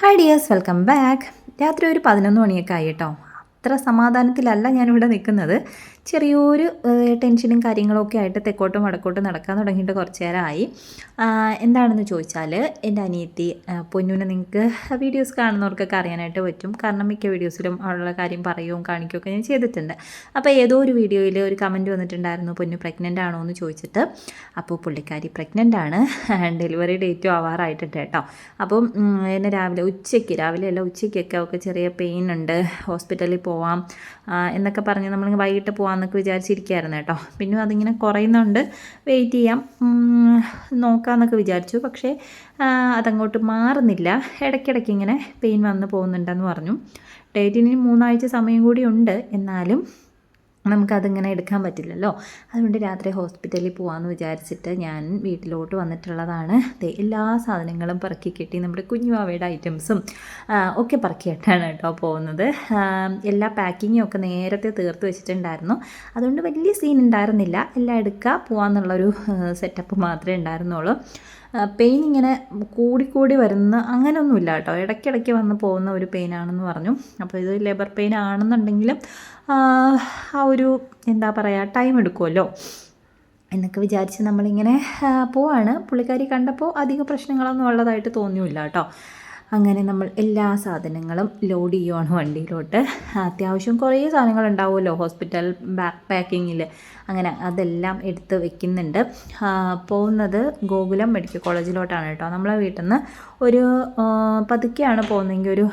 Hi dears welcome back രാത്രി ഒരു പതിനൊന്ന് മണിയൊക്കെ ആയി കേട്ടോ. അത്ര സമാധാനത്തിലല്ല ഞാനിവിടെ നിൽക്കുന്നത്. ചെറിയൊരു ടെൻഷനും കാര്യങ്ങളൊക്കെ ആയിട്ട് തെക്കോട്ടും വടക്കോട്ടും നടക്കാൻ തുടങ്ങിയിട്ട് കുറച്ച് നേരമായി. എന്താണെന്ന് ചോദിച്ചാൽ എന്റെ അനിയത്തി പൊന്നുവിനെ നിങ്ങൾക്ക് വീഡിയോസ് കാണുന്നവർക്കൊക്കെ അറിയാനായിട്ട് പറ്റും. കാരണം മിക്ക വീഡിയോസിലും അവളുടെ കാര്യം പറയുകയും കാണിക്കുകയൊക്കെ ഞാൻ ചെയ്തിട്ടുണ്ട്. അപ്പോൾ ഏതോ ഒരു വീഡിയോയിൽ ഒരു കമന്റ് വന്നിട്ടുണ്ടായിരുന്നു പൊന്നു പ്രഗ്നന്റ് ആണോ? എന്ന് ചോദിച്ചിട്ട്. അപ്പോൾ പുള്ളിക്കാരി പ്രഗ്നന്റ് ആണ്. ഡെലിവറി ഡേറ്റും ആവാറായിട്ടുണ്ട് കേട്ടോ. അപ്പം എന്നെ രാവിലെ ഉച്ചയ്ക്ക് രാവിലെ അല്ല ഉച്ചയ്ക്കൊക്കെ ഒക്കെ ചെറിയ പെയിൻ ഉണ്ട്. ഹോസ്പിറ്റലിൽ പോവാം. എന്നൊക്കെ പറഞ്ഞ് നമ്മൾ വൈകിട്ട് പോകാമെന്നൊക്കെ വിചാരിച്ചിരിക്കുകയായിരുന്നു കേട്ടോ. പിന്നെ അതിങ്ങനെ കുറയുന്നുണ്ട്. വെയിറ്റ് ചെയ്യാം. നോക്കാമെന്നൊക്കെ വിചാരിച്ചു. പക്ഷേ അതങ്ങോട്ട് മാറുന്നില്ല. ഇടയ്ക്കിടയ്ക്ക് ഇങ്ങനെ പെയിൻ വന്ന് പോകുന്നുണ്ടെന്ന് പറഞ്ഞു. ഡേറ്റിന് മൂന്നാഴ്ച സമയം കൂടി ഉണ്ട്. എന്നാലും നമുക്കതിങ്ങനെ എടുക്കാൻ പറ്റില്ലല്ലോ. അതുകൊണ്ട് രാത്രി ഹോസ്പിറ്റലിൽ പോകാമെന്ന് വിചാരിച്ചിട്ട് ഞാൻ വീട്ടിലോട്ട് വന്നിട്ടുള്ളതാണ്. എല്ലാ സാധനങ്ങളും പറക്കി കെട്ടി നമ്മുടെ കുഞ്ഞുവാവയുടെ ഐറ്റംസും ഒക്കെ പറക്കിയിട്ടാണ് കേട്ടോ പോകുന്നത്. എല്ലാ പാക്കിങ്ങും ഒക്കെ നേരത്തെ തീർത്ത് വെച്ചിട്ടുണ്ടായിരുന്നു. അതുകൊണ്ട് വലിയ സീൻ ഉണ്ടായിരുന്നില്ല. എല്ലാം എടുക്കുക പോകാമെന്നുള്ളൊരു സെറ്റപ്പ് മാത്രമേ ഉണ്ടായിരുന്നുള്ളൂ. പെയിൻ ഇങ്ങനെ കൂടിക്കൂടി വരുന്ന അങ്ങനെയൊന്നുമില്ല കേട്ടോ. ഇടയ്ക്കിടയ്ക്ക് വന്ന് പോകുന്ന ഒരു പെയിനാണെന്ന് പറഞ്ഞു. അപ്പോൾ ഇത് ലേബർ പെയിൻ ആണെന്നുണ്ടെങ്കിലും ആ, ഒരു എന്താ പറയുക ടൈം എടുക്കുമല്ലോ. എന്നൊക്കെ വിചാരിച്ച് നമ്മളിങ്ങനെ പോവാണ്. പുള്ളിക്കാരി കണ്ടപ്പോൾ അധിക പ്രശ്നങ്ങളൊന്നും ഉള്ളതായിട്ട് തോന്നിയില്ല കേട്ടോ. അങ്ങനെ നമ്മൾ എല്ലാ സാധനങ്ങളും ലോഡ് ചെയ്യുവാണ് വണ്ടിയിലോട്ട്. അത്യാവശ്യം കുറേ സാധനങ്ങൾ ഉണ്ടാവുമല്ലോ ഹോസ്പിറ്റൽ ബാക്ക് പാക്കിങ്ങിൽ അങ്ങനെ അതെല്ലാം എടുത്ത് വെക്കുന്നുണ്ട്. പോകുന്നത് ഗോകുലം മെഡിക്കൽ കോളേജിലോട്ടാണ് കേട്ടോ. നമ്മളെ വീട്ടിൽ നിന്ന് ഒരു പതുക്കെയാണ് പോകുന്നതെങ്കിൽ ഒരു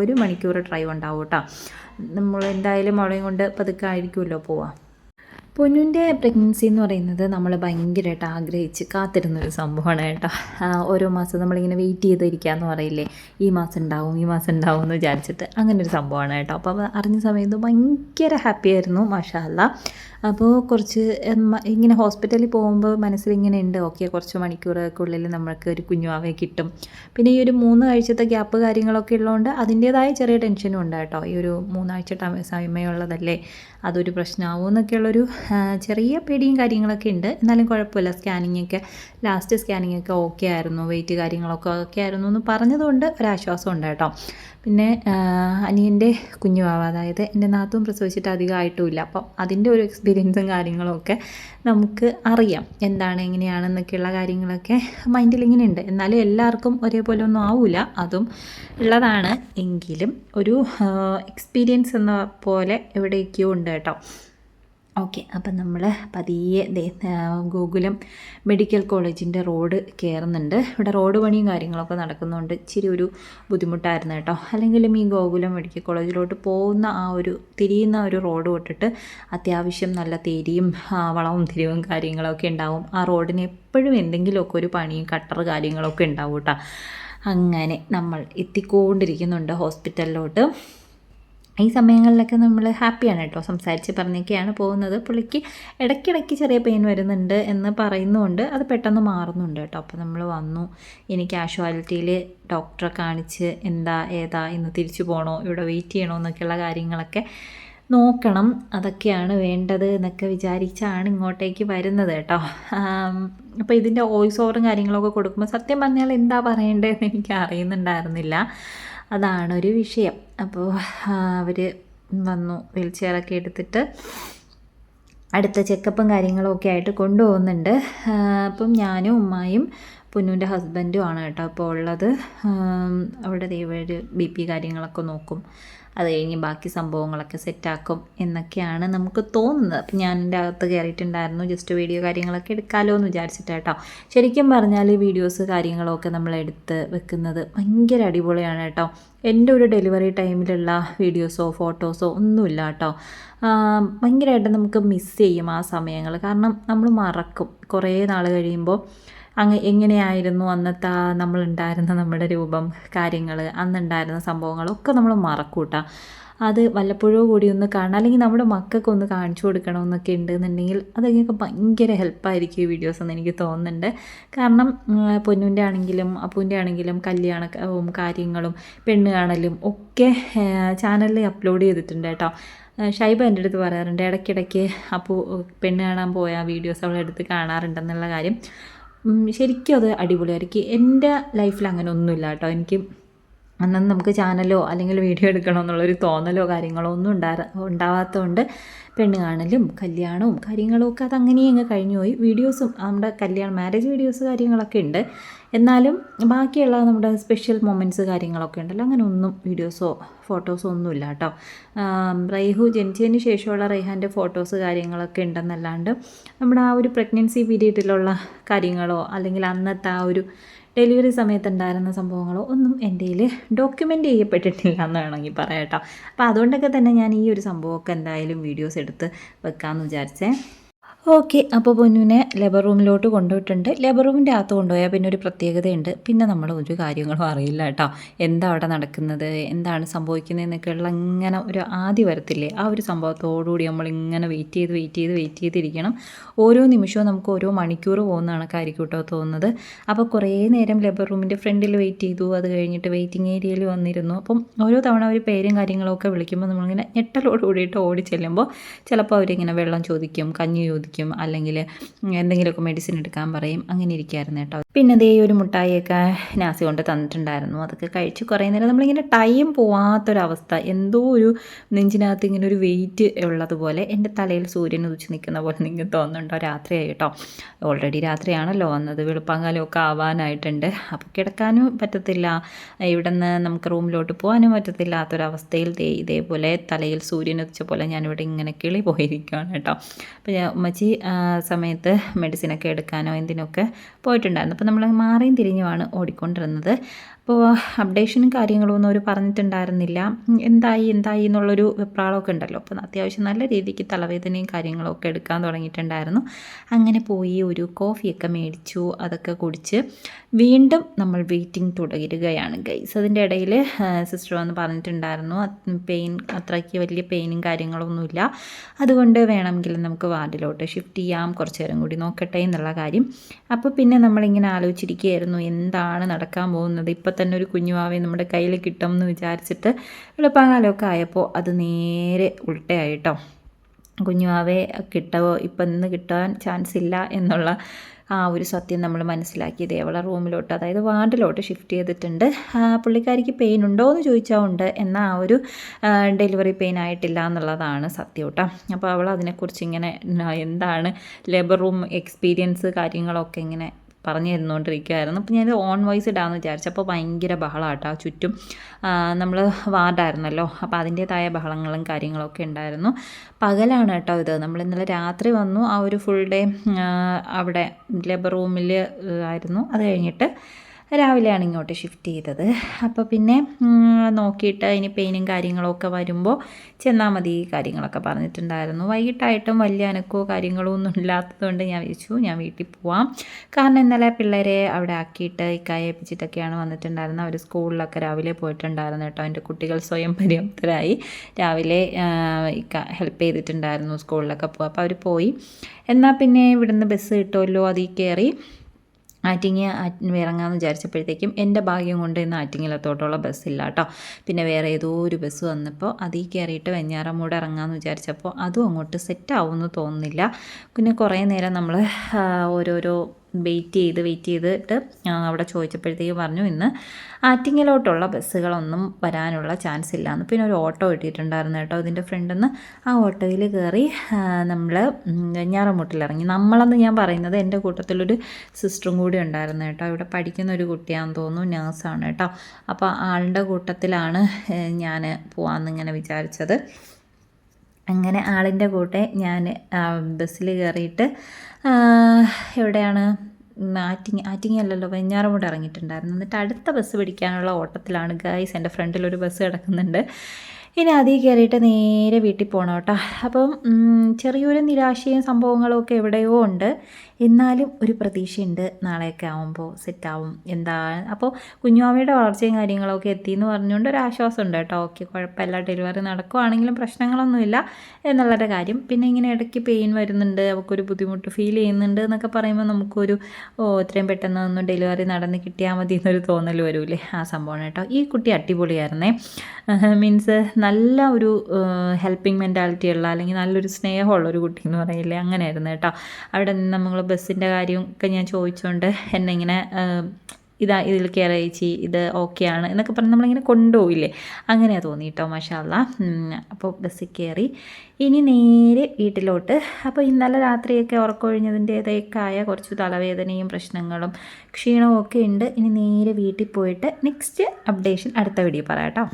ഒരു മണിക്കൂർ ഡ്രൈവ് ഉണ്ടാവും കേട്ടോ. നമ്മൾ എന്തായാലും അവിടെയും കൊണ്ട് പതുക്കെ ആയിരിക്കുമല്ലോ പോവാം പൊന്നുന്റെ പ്രഗ്നൻസി എന്ന് പറയുന്നത് നമ്മൾ ഭയങ്കരമായിട്ട് ആഗ്രഹിച്ച് കാത്തിരുന്നൊരു സംഭവമാണ് കേട്ടോ. ഓരോ മാസം നമ്മളിങ്ങനെ വെയിറ്റ് ചെയ്തിരിക്കുക എന്ന് പറയില്ലേ ഈ മാസം ഉണ്ടാവും ഈ മാസം ഉണ്ടാവും എന്ന് വിചാരിച്ചിട്ട് അങ്ങനെ ഒരു സംഭവമാണ് കേട്ടോ. അപ്പോൾ അറിഞ്ഞ സമയത്ത് ഭയങ്കര ഹാപ്പി ആയിരുന്നു മാഷാല്ല അപ്പോൾ കുറച്ച് ഇങ്ങനെ ഹോസ്പിറ്റലിൽ പോകുമ്പോൾ മനസ്സിലിങ്ങനെ ഉണ്ട് ഓക്കെ കുറച്ച് മണിക്കൂറുകൾക്കുള്ളിൽ നമ്മൾക്ക് ഒരു കുഞ്ഞുവാവയെ കിട്ടും. പിന്നെ ഈ ഒരു മൂന്ന് ആഴ്ചത്തെ ഗ്യാപ്പ് കാര്യങ്ങളൊക്കെ ഉള്ളതുകൊണ്ട് അതിന്റേതായ ചെറിയ ടെൻഷനും ഉണ്ട് കേട്ടോ. ഈ ഒരു മൂന്നാഴ്ച സമയമുള്ളതല്ലേ അതൊരു പ്രശ്നമാവും എന്നൊക്കെയുള്ളൊരു ചെറിയ പേടിയും കാര്യങ്ങളൊക്കെ ഉണ്ട്. എന്നാലും കുഴപ്പമില്ല. സ്കാനിങ്ങൊക്കെ ലാസ്റ്റ് സ്കാനിങ്ങൊക്കെ ഓക്കെ ആയിരുന്നു. വെയിറ്റ് കാര്യങ്ങളൊക്കെ ഓക്കെ ആയിരുന്നു എന്ന് പറഞ്ഞതുകൊണ്ട് ഒരാശ്വാസം ഉണ്ട് കേട്ടോ. പിന്നെ അനിയന്റെ കുഞ്ഞുവാവ അതായത് എന്റെ നാത്തും പ്രസവിച്ചിട്ട് അധികം ആയിട്ടുമില്ല. അപ്പം അതിന്റെ ഒരു എക്സ്പീരിയൻസും കാര്യങ്ങളൊക്കെ നമുക്ക് അറിയാം. എന്താണ് എങ്ങനെയാണെന്നൊക്കെയുള്ള കാര്യങ്ങളൊക്കെ മൈൻഡിൽ ഇങ്ങനെ ഉണ്ട്. എന്നാലും എല്ലാവർക്കും ഒരേപോലെ ഒന്നും ആവില്ല അതും ഉള്ളതാണ്. എങ്കിലും ഒരു എക്സ്പീരിയൻസ് എന്ന പോലെ എവിടേക്കോ ഉണ്ട് കേട്ടോ. ഓക്കെ അപ്പം നമ്മൾ പതിയെ ഗോകുലം മെഡിക്കൽ കോളേജിന്റെ റോഡ് കയറുന്നുണ്ട് ഇവിടെ റോഡ് പണിയും കാര്യങ്ങളൊക്കെ നടക്കുന്നതുകൊണ്ട് ഇച്ചിരി ഒരു ബുദ്ധിമുട്ടായിരുന്നു കേട്ടോ. അല്ലെങ്കിലും ഈ ഗോകുലം മെഡിക്കൽ കോളേജിലോട്ട് പോകുന്ന ആ ഒരു തിരിയുന്ന ഒരു റോഡ് തൊട്ടിട്ട് അത്യാവശ്യം നല്ല തിരിയും വളവും തിരിവും കാര്യങ്ങളൊക്കെ ഉണ്ടാവും. ആ റോഡിന് എപ്പോഴും എന്തെങ്കിലുമൊക്കെ ഒരു പണിയും കട്ടർ കാര്യങ്ങളൊക്കെ ഉണ്ടാവും കേട്ടോ. അങ്ങനെ നമ്മൾ എത്തിക്കൊണ്ടിരിക്കുന്നുണ്ട് ഹോസ്പിറ്റലിലോട്ട്. ഈ സമയങ്ങളിലൊക്കെ നമ്മൾ ഹാപ്പിയാണ് കേട്ടോ. സംസാരിച്ച് പറഞ്ഞൊക്കെയാണ് പോകുന്നത്. പുള്ളിക്ക് ഇടയ്ക്കിടയ്ക്ക് ചെറിയ പെയിൻ വരുന്നുണ്ട് എന്ന് പറയുന്നുണ്ട്. അത് പെട്ടെന്ന് മാറുന്നുണ്ട് കേട്ടോ. അപ്പോൾ നമ്മൾ വന്നു. ഇനി കാഷ്വാലിറ്റിയിൽ ഡോക്ടറെ കാണിച്ച് എന്താ ഏതാ ഇന്ന് തിരിച്ചു പോകണോ ഇവിടെ വെയിറ്റ് ചെയ്യണോ എന്നൊക്കെയുള്ള കാര്യങ്ങളൊക്കെ നോക്കണം. അതൊക്കെയാണ് വേണ്ടത് എന്നൊക്കെ വിചാരിച്ചാണ് ഇങ്ങോട്ടേക്ക് വരുന്നത് കേട്ടോ. അപ്പോൾ ഇതിന്റെ വോയിസ് ഓവറും കാര്യങ്ങളൊക്കെ കൊടുക്കുമ്പോൾ സത്യം പറഞ്ഞാൽ എന്താ പറയേണ്ടതെന്ന് എനിക്ക് അറിയുന്നുണ്ടായിരുന്നില്ല. അതാണ് ഒരു വിഷയം അപ്പോൾ അവർ വന്നു വീൽ ചെയറൊക്കെ എടുത്തിട്ട് അടുത്ത ചെക്കപ്പും കാര്യങ്ങളും ഒക്കെ ആയിട്ട് കൊണ്ടുപോകുന്നുണ്ട്. അപ്പം ഞാനും ഉമ്മായും പുന്നുവിന്റെ ഹസ്ബൻഡും ആണ് കേട്ടോ. അപ്പോൾ ഉള്ളത് അവിടെ ദൈവം ബി പി കാര്യങ്ങളൊക്കെ നോക്കും. അത് കഴിഞ്ഞ് ബാക്കി സംഭവങ്ങളൊക്കെ സെറ്റാക്കും എന്നൊക്കെയാണ് നമുക്ക് തോന്നുന്നത്. അപ്പം ഞാൻ എന്റെ അകത്ത് കയറിയിട്ടുണ്ടായിരുന്നു. ജസ്റ്റ് വീഡിയോ കാര്യങ്ങളൊക്കെ എടുക്കാമല്ലോ എന്ന് വിചാരിച്ചിട്ട് കേട്ടോ ശരിക്കും പറഞ്ഞാൽ വീഡിയോസ് കാര്യങ്ങളൊക്കെ നമ്മൾ എടുത്ത് വെക്കുന്നത് ഭയങ്കര അടിപൊളിയാണ് കേട്ടോ എന്റെ ഒരു ഡെലിവറി ടൈമിലുള്ള വീഡിയോസോ ഫോട്ടോസോ ഒന്നുമില്ല കേട്ടോ ഭയങ്കരമായിട്ട് നമുക്ക് മിസ് ചെയ്യും ആ സമയങ്ങൾ. കാരണം നമ്മൾ മറക്കും. കുറേ നാൾ കഴിയുമ്പോൾ അങ്ങ് എങ്ങനെയായിരുന്നു അന്നത്തെ ആ നമ്മളുണ്ടായിരുന്ന നമ്മുടെ രൂപം കാര്യങ്ങൾ അന്നുണ്ടായിരുന്ന സംഭവങ്ങളൊക്കെ നമ്മൾ മറക്കൂട്ടാ. അത് വല്ലപ്പോഴോ കൂടി ഒന്ന് കാണാം അല്ലെങ്കിൽ നമ്മുടെ മക്കൾക്ക് ഒന്ന് കാണിച്ചു കൊടുക്കണമെന്നൊക്കെ ഉണ്ടെന്നുണ്ടെങ്കിൽ അതൊക്കെ ഭയങ്കര ഹെൽപ്പായിരിക്കും ഈ വീഡിയോസ് എന്ന് എനിക്ക് തോന്നുന്നുണ്ട്. കാരണം പൊന്നുന്റെ ആണെങ്കിലും അപ്പൂന്റെ ആണെങ്കിലും കല്യാണവും കാര്യങ്ങളും പെണ്ണ് കാണലും ഒക്കെ ചാനലിൽ അപ്ലോഡ് ചെയ്തിട്ടുണ്ട് കേട്ടോ. ഷൈബ എന്റെ അടുത്ത് പറയാറുണ്ട് ഇടയ്ക്കിടയ്ക്ക് അപ്പോൾ പെണ്ണ് കാണാൻ പോയ വീഡിയോസ് അവളെടുത്ത് കാണാറുണ്ടെന്നുള്ള കാര്യം. ശരിക്കും അത് അടിപൊളിയായിരിക്കും എന്റെ ലൈഫിൽ അങ്ങനെ ഒന്നുമില്ല കേട്ടോ. എനിക്ക് അന്നൊന്നും നമുക്ക് ചാനലോ അല്ലെങ്കിൽ വീഡിയോ എടുക്കണോ എന്നുള്ളൊരു തോന്നലോ കാര്യങ്ങളോ ഒന്നും ഉണ്ടാ ഉണ്ടാവാത്തതുകൊണ്ട് പെണ്ണ് കാണലും കല്യാണവും കാര്യങ്ങളും ഒക്കെ അതങ്ങനെ അങ്ങ് കഴിഞ്ഞു പോയി വീഡിയോസും നമ്മുടെ കല്യാണം മാരേജ് വീഡിയോസ് കാര്യങ്ങളൊക്കെ ഉണ്ട്. എന്നാലും ബാക്കിയുള്ള നമ്മുടെ സ്പെഷ്യൽ മൊമെന്റ്സ് കാര്യങ്ങളൊക്കെ ഉണ്ടല്ലോ. അങ്ങനെ ഒന്നും വീഡിയോസോ ഫോട്ടോസോ ഒന്നുമില്ല കേട്ടോ. റൈഹു ജനിച്ചതിന് ശേഷമുള്ള റൈഹാന്റെ ഫോട്ടോസ് കാര്യങ്ങളൊക്കെ ഉണ്ടെന്നല്ലാണ്ട് നമ്മുടെ ആ ഒരു പ്രഗ്നൻസി പീരീഡിലുള്ള കാര്യങ്ങളോ അല്ലെങ്കിൽ അന്നത്തെ ആ ഒരു ഡെലിവറി സമയത്തുണ്ടായിരുന്ന സംഭവങ്ങളോ ഒന്നും എന്റെ കയ്യിൽ ഡോക്യുമെന്റ് ചെയ്യപ്പെട്ടിട്ടില്ല എന്ന് വേണമെങ്കിൽ പറയാം കേട്ടോ. അപ്പോൾ അതുകൊണ്ടൊക്കെ തന്നെ ഞാൻ ഈ ഒരു സംഭവമൊക്കെ എന്തായാലും വീഡിയോസ് എടുത്ത് വെക്കാമെന്ന് വിചാരിച്ചേ. ഓക്കെ അപ്പോൾ പൊന്നുവിനെ ലെബർ റൂമിലോട്ട് കൊണ്ടുപോയിട്ടുണ്ട്. ലെബർ റൂമിന്റെ അകത്ത് കൊണ്ടുപോയാൽ പിന്നെ ഒരു പ്രത്യേകതയുണ്ട്. പിന്നെ നമ്മൾ ഒരു കാര്യങ്ങളും അറിയില്ല കേട്ടോ. എന്താ അവിടെ നടക്കുന്നത്? എന്താണ് സംഭവിക്കുന്നതെന്നൊക്കെയുള്ള ഇങ്ങനെ ഒരു ആദ്യം വരത്തില്ലേ? ആ ഒരു സംഭവത്തോടുകൂടി നമ്മളിങ്ങനെ വെയിറ്റ് ചെയ്ത് വെയിറ്റ് ചെയ്ത് വെയിറ്റ് ചെയ്തിരിക്കണം. ഓരോ നിമിഷവും നമുക്ക് ഓരോ മണിക്കൂർ പോകുന്നതാണ് കണക്കായിരിക്കും കേട്ടോ തോന്നുന്നത്. അപ്പോൾ കുറേ നേരം ലെബർ റൂമിന്റെ ഫ്രണ്ടിൽ വെയിറ്റ് ചെയ്തു. അത് കഴിഞ്ഞിട്ട് വെയിറ്റിംഗ് ഏരിയയിൽ വന്നിരുന്നു. അപ്പം ഓരോ തവണ അവർ പേരും കാര്യങ്ങളൊക്കെ വിളിക്കുമ്പോൾ നമ്മളിങ്ങനെ ഞെട്ടലോട് കൂടിയിട്ട് ഓടി ചെല്ലുമ്പോൾ ചിലപ്പോൾ അവരിങ്ങനെ വെള്ളം ചോദിക്കും കഞ്ഞി ചോദിക്കും ചോദിക്കും അല്ലെങ്കിൽ എന്തെങ്കിലുമൊക്കെ മെഡിസിൻ എടുക്കാൻ പറയും. അങ്ങനെ ഇരിക്കുമായിരുന്നു കേട്ടോ. പിന്നെ ദേ ഒരു മുട്ടായിയൊക്കെ നാസി കൊണ്ട് തന്നിട്ടുണ്ടായിരുന്നു. അതൊക്കെ കഴിച്ച് കുറേ നേരം നമ്മളിങ്ങനെ ടൈം പോവാത്തൊരവസ്ഥ. എന്തോ ഒരു നെഞ്ചിനകത്ത് ഇങ്ങനെ ഒരു വെയിറ്റ് ഉള്ളതുപോലെ എന്റെ തലയിൽ സൂര്യൻ ഉദിച്ച് നിൽക്കുന്ന പോലെ നിങ്ങൾക്ക് തോന്നുന്നുണ്ടോ? രാത്രിയായി കേട്ടോ. ഓൾറെഡി രാത്രിയാണല്ലോ. വന്നത് വെളുപ്പാങ്കാലമൊക്കെ ആവാനായിട്ടുണ്ട്. അപ്പോൾ കിടക്കാനും പറ്റത്തില്ല. ഇവിടെ നിന്ന് നമുക്ക് റൂമിലോട്ട് പോകാനും പറ്റത്തില്ലാത്തൊരവസ്ഥയിൽ ദേ ഇതേപോലെ തലയിൽ സൂര്യൻ ഉദിച്ച പോലെ ഞാനിവിടെ ഇങ്ങനെ കിളി പോയിരിക്കുകയാണ് കേട്ടോ. അപ്പോൾ ഞാൻ സമയത്ത് മെഡിസിനൊക്കെ എടുക്കാനോ എന്തിനൊക്കെ പോയിട്ടുണ്ടായിരുന്നു. അപ്പോൾ നമ്മൾ മാറിയും തിരിഞ്ഞുമാണ് ഓടിക്കൊണ്ടിരുന്നത്. അപ്പോൾ അപ്ഡേഷനും കാര്യങ്ങളൊന്നും അവർ പറഞ്ഞിട്ടുണ്ടായിരുന്നില്ല. എന്തായി എന്തായി എന്നുള്ളൊരു വെപ്രാളമൊക്കെ ഉണ്ടല്ലോ. അപ്പോൾ അത്യാവശ്യം നല്ല രീതിക്ക് തലവേദനയും കാര്യങ്ങളൊക്കെ എടുക്കാൻ തുടങ്ങിയിട്ടുണ്ടായിരുന്നു. അങ്ങനെ പോയി ഒരു കോഫിയൊക്കെ മേടിച്ചു അതൊക്കെ കുടിച്ച് വീണ്ടും നമ്മൾ വെയിറ്റിംഗ് തുടരുകയാണ് ഗൈസ് അതിന്റെ ഇടയിൽ സിസ്റ്റർ വന്ന് പറഞ്ഞിട്ടുണ്ടായിരുന്നു പെയിൻ അത്രയ്ക്ക് വലിയ പെയിനും കാര്യങ്ങളൊന്നുമില്ല. അതുകൊണ്ട് വേണമെങ്കിൽ നമുക്ക് വാർഡിലോട്ട് ഷിഫ്റ്റ് ചെയ്യാം കുറച്ച് നേരം കൂടി നോക്കട്ടെ എന്നുള്ള കാര്യം. അപ്പോൾ പിന്നെ നമ്മളിങ്ങനെ ആലോചിച്ചിരിക്കുകയായിരുന്നു എന്താണ് നടക്കാൻ പോകുന്നത്? ഇപ്പോൾ ഇപ്പം തന്നെ ഒരു കുഞ്ഞുവാവെ നമ്മുടെ കയ്യിൽ കിട്ടും എന്ന് വിചാരിച്ചിട്ട് എളുപ്പകാലമൊക്കെ ആയപ്പോൾ അത് നേരെ ഉൾട്ടയായിട്ടോ. കുഞ്ഞുവാവെ കിട്ടവോ? ഇപ്പം ഇന്ന് കിട്ടാൻ ചാൻസ് ഇല്ല എന്നുള്ള ആ ഒരു സത്യം നമ്മൾ മനസ്സിലാക്കി. ദേവള റൂമിലോട്ട് അതായത് വാർഡിലോട്ട് ഷിഫ്റ്റ് ചെയ്തിട്ടുണ്ട്. പുള്ളിക്കാരിക്ക് പെയിൻ ഉണ്ടോ എന്ന് ചോദിച്ചാൽ ഉണ്ട്. എന്നാൽ ആ ഒരു ഡെലിവറി പെയിൻ ആയിട്ടില്ല എന്നുള്ളതാണ് സത്യം കേട്ടോ. അപ്പോൾ അവൾ അതിനെക്കുറിച്ച് ഇങ്ങനെ എന്താണ് ലേബർ റൂം എക്സ്പീരിയൻസ് കാര്യങ്ങളൊക്കെ ഇങ്ങനെ പറഞ്ഞു തന്നുകൊണ്ടിരിക്കുമായിരുന്നു അപ്പോൾ ഞാൻ ഓൺ വോയിസ് ഇടാമെന്ന് വിചാരിച്ചപ്പോൾ ഭയങ്കര ബഹളമാട്ടോ ചുറ്റും നമ്മൾ വാർഡായിരുന്നല്ലോ. അപ്പോൾ അതിന്റേതായ ബഹളങ്ങളും കാര്യങ്ങളൊക്കെ ഉണ്ടായിരുന്നു. പകലാണ് കേട്ടോ ഇത്. നമ്മൾ ഇന്നലെ രാത്രി വന്നു. ആ ഒരു ഫുൾ ഡേ അവിടെ ലേബർ റൂമിൽ ആയിരുന്നു. അത് കഴിഞ്ഞിട്ട് രാവിലെയാണ് ഇങ്ങോട്ട് ഷിഫ്റ്റ് ചെയ്തത്. അപ്പോൾ പിന്നെ നോക്കിയിട്ട് അതിന് പെയിനും കാര്യങ്ങളൊക്കെ വരുമ്പോൾ ചെന്നാൽ മതി കാര്യങ്ങളൊക്കെ പറഞ്ഞിട്ടുണ്ടായിരുന്നു. വൈകിട്ടായിട്ടും വലിയ അനക്കോ കാര്യങ്ങളോ ഒന്നും ഇല്ലാത്തതുകൊണ്ട് ഞാൻ വിളിച്ചു ഞാൻ വീട്ടിൽ പോവാം. കാരണം ഇന്നലെ പിള്ളേരെ അവിടെ ആക്കിയിട്ട് ഇക്കായ ഏൽപ്പിച്ചിട്ടൊക്കെയാണ് വന്നിട്ടുണ്ടായിരുന്നത്. അവർ സ്കൂളിലൊക്കെ രാവിലെ പോയിട്ടുണ്ടായിരുന്നു കേട്ടോ. എന്റെ കുട്ടികൾ സ്വയം പര്യാപ്തരായി രാവിലെ ഇക്ക ഹെൽപ്പ് ചെയ്തിട്ടുണ്ടായിരുന്നു സ്കൂളിലൊക്കെ പോകും അപ്പോൾ അവർ പോയി. എന്നാൽ പിന്നെ ഇവിടുന്ന് ബസ് കിട്ടുമല്ലോ അതിൽ കയറി. ആറ്റിങ്ങ ഇറങ്ങാമെന്ന് വിചാരിച്ചപ്പോഴത്തേക്കും എന്റെ ഭാഗ്യം കൊണ്ട് ഇന്ന് ആറ്റിങ്ങിലത്തോട്ടുള്ള ബസ്സില്ല കേട്ടോ പിന്നെ വേറെ ഏതോ ഒരു ബസ് വന്നപ്പോൾ അതിൽ കയറിയിട്ട് വെഞ്ഞാറമൂട് ഇറങ്ങാമെന്ന് വിചാരിച്ചപ്പോൾ അതും അങ്ങോട്ട് സെറ്റ് ആവുമെന്ന് തോന്നുന്നില്ല. പിന്നെ കുറേ നേരം നമ്മൾ ഓരോരോ വെയിറ്റ് ചെയ്ത് വെയിറ്റ് ചെയ്തിട്ട് അവിടെ ചോദിച്ചപ്പോഴത്തേക്ക് പറഞ്ഞു ഇന്ന് ആറ്റിങ്ങലോട്ടുള്ള ബസ്സുകളൊന്നും വരാനുള്ള ചാൻസ് ഇല്ലയെന്ന് പിന്നെ ഒരു ഓട്ടോ കിട്ടിയിട്ടുണ്ടായിരുന്നു കേട്ടോ ഇതിന്റെ ഫ്രണ്ടിൽ നിന്ന് ആ ഓട്ടോയിൽ കയറി നമ്മൾ ഞാറമുട്ടിലിറങ്ങി നമ്മളെന്ന് ഞാൻ പറയുന്നത് എന്റെ കൂട്ടത്തിലൊരു സിസ്റ്ററും കൂടി ഉണ്ടായിരുന്നു കേട്ടോ. ഇവിടെ പഠിക്കുന്ന ഒരു കുട്ടിയാണെന്ന് തോന്നുന്നു നേഴ്സാണ് കേട്ടോ. അപ്പോൾ ആളുടെ കൂട്ടത്തിലാണ് ഞാൻ പോകാമെന്നിങ്ങനെ വിചാരിച്ചത്. അങ്ങനെ ആളിന്റെ കൂടെ ഞാൻ ബസ്സിൽ കയറിയിട്ട് എവിടെയാണ് ആറ്റിങ് ആറ്റിങ്ങ അല്ലല്ലോ വെഞ്ഞാറമൂട് ഇറങ്ങിയിട്ടുണ്ടായിരുന്നു. എന്നിട്ട് അടുത്ത ബസ് പിടിക്കാനുള്ള ഓട്ടത്തിലാണ് ഗൈസ് എന്റെ ഫ്രണ്ടിലൊരു ബസ് കിടക്കുന്നുണ്ട്. ഇനി അതിൽ കയറിയിട്ട് നേരെ വീട്ടിൽ പോകണം കേട്ടോ. അപ്പം ചെറിയൊരു നിരാശയും സംഭവങ്ങളും ഒക്കെ എവിടെയോ ഉണ്ട്. എന്നാലും ഒരു പ്രതീക്ഷയുണ്ട് നാളെയൊക്കെ ആവുമ്പോൾ സെറ്റാവും എന്താ അപ്പോൾ കുഞ്ഞുമാമയുടെ വളർച്ചയും കാര്യങ്ങളൊക്കെ എത്തി എന്ന് പറഞ്ഞുകൊണ്ട് ഒരു ആശ്വാസം ഉണ്ട് കേട്ടോ. ഓക്കെ കുഴപ്പമില്ല. ഡെലിവറി നടക്കുവാണെങ്കിലും പ്രശ്നങ്ങളൊന്നുമില്ല എന്നുള്ളൊരു കാര്യം. പിന്നെ ഇങ്ങനെ ഇടയ്ക്ക് പെയിൻ വരുന്നുണ്ട് അവൾക്കൊരു ബുദ്ധിമുട്ട് ഫീൽ ചെയ്യുന്നുണ്ട് എന്നൊക്കെ പറയുമ്പോൾ നമുക്കൊരു ഓ ഇത്രയും പെട്ടെന്ന് ഒന്നും ഡെലിവറി നടന്ന് കിട്ടിയാൽ മതി എന്നൊരു തോന്നൽ വരൂലേ ആ സംഭവമാണ് കേട്ടോ. ഈ കുട്ടി അടിപൊളിയായിരുന്നേ. മീൻസ് നല്ല ഒരു ഹെൽപ്പിംഗ് മെന്റാലിറ്റി ഉള്ള അല്ലെങ്കിൽ നല്ലൊരു സ്നേഹമുള്ള ഒരു കുട്ടി എന്ന് പറയില്ലേ? അങ്ങനെയായിരുന്നു കേട്ടോ. അവിടെ നിന്ന് നമ്മൾ ബസ്സിന്റെ കാര്യമൊക്കെ ഞാൻ ചോദിച്ചുകൊണ്ട് എന്നെ ഇങ്ങനെ ഇതാ ഇതിൽ കയറി ചേച്ചി ഇത് ഓക്കെ ആണ് എന്നൊക്കെ പറഞ്ഞ് നമ്മളിങ്ങനെ കൊണ്ടുപോയില്ലേ അങ്ങനെയാണ് തോന്നി കേട്ടോ മഷാല്ല അപ്പോൾ ബസ്സിൽ കയറി ഇനി നേരെ വീട്ടിലോട്ട്. അപ്പോൾ ഇന്നലെ രാത്രിയൊക്കെ ഉറക്കമൊഴിഞ്ഞതിന്റേതൊക്കെ ആയ കുറച്ച് തലവേദനയും പ്രശ്നങ്ങളും ക്ഷീണവും ഒക്കെ ഉണ്ട്. ഇനി നേരെ വീട്ടിൽ പോയിട്ട് നെക്സ്റ്റ് അപ്ഡേഷൻ അടുത്ത വീഡിയോ പറയാം കേട്ടോ.